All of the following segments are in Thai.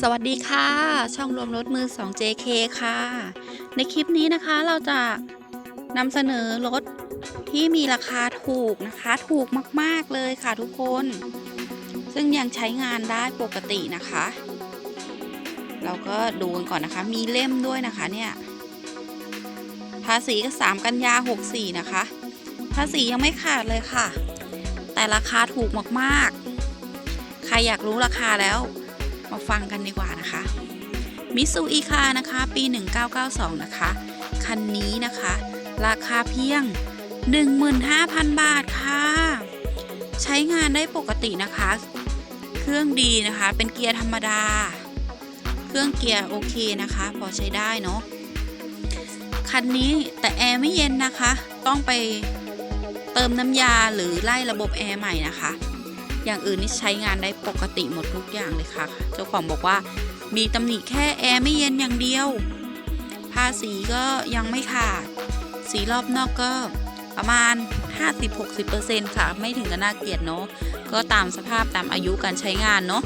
สวัสดีค่ะ ช่องรวมรถมือ 2 JK ค่ะ ในคลิปนี้นะคะเราจะนำเสนอรถที่มีราคาถูกนะคะ ถูกมากๆเลยค่ะทุกคน ซึ่งยังใช้งานได้ปกตินะคะ เราก็ดูกันก่อนนะคะ มีเล่มด้วยนะคะเนี่ย ภาษีก็3กันยา 64 นะคะ ภาษียังไม่ขาดเลยค่ะ แต่ราคาถูกมากๆ รอยากรู้ราคาแล้ว มาฟังกันดีกว่านะคะมิสูอีคานะคะปี 1992 นะคะ คันนี้นะคะ ราคาเพียง 15,000 บาทค่ะ ใช้งานได้ปกตินะคะ เครื่องดีนะคะ เป็นเกียร์ธรรมดา เครื่องเกียร์โอเคนะคะ พอใช้ได้เนาะคันนี้แต่แอร์ไม่เย็นนะคะ ต้องไปเติมน้ำยาหรือไล่ระบบแอร์ใหม่นะคะ อย่างอื่นนี่ใช้งานได้ปกติหมดทุกอย่างเลยค่ะ เจ้าของบอกว่ามีตำหนิแค่แอร์ไม่เย็นอย่างเดียว ภาษีก็ยังไม่ขาด สีรอบนอกก็ประมาณ 50-60%ค่ะ ไม่ถึงกับน่าเกลียดเนาะ ก็ตามสภาพตามอายุการใช้งานเนาะ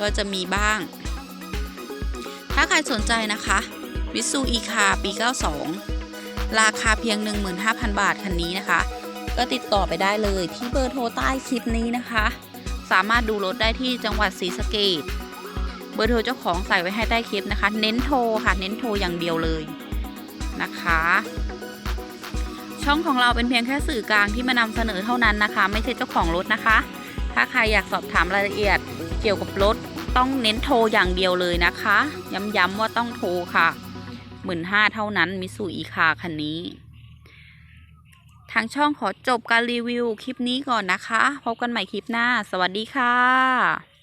ก็จะมีบ้าง ถ้าใครสนใจนะคะวิสูอีคาปี 92 ราคาเพียง 15,000 บาท คันนี้นะคะ ก็ติดต่อไปได้เลยที่เบอร์โทรใต้คลิปนี้นะคะ สามารถดูรถได้ที่จังหวัดศรีสะเกดเบอร์โทรเจ้าของใส่ไว้ให้ใต้คลิปนะคะ เน้นโทรค่ะ เน้นโทรอย่างเดียวเลยนะคะ ช่องของเราเป็นเพียงแค่สื่อกลางที่มานำเสนอเท่านั้นนะคะ ไม่ใช่เจ้าของรถนะคะ ถ้าใครอยากสอบถามรายละเอียดเกี่ยวกับรถต้องเน้นโทรอย่างเดียวเลยนะคะ ย้ำๆว่าต้องโทรค่ะหมื่นห้าเท่านั้นมิสูอีคาคันนี้ ทางช่องขอจบการรีวิวคลิปนี้ก่อนนะคะ พบกันใหม่คลิปหน้า สวัสดีค่ะ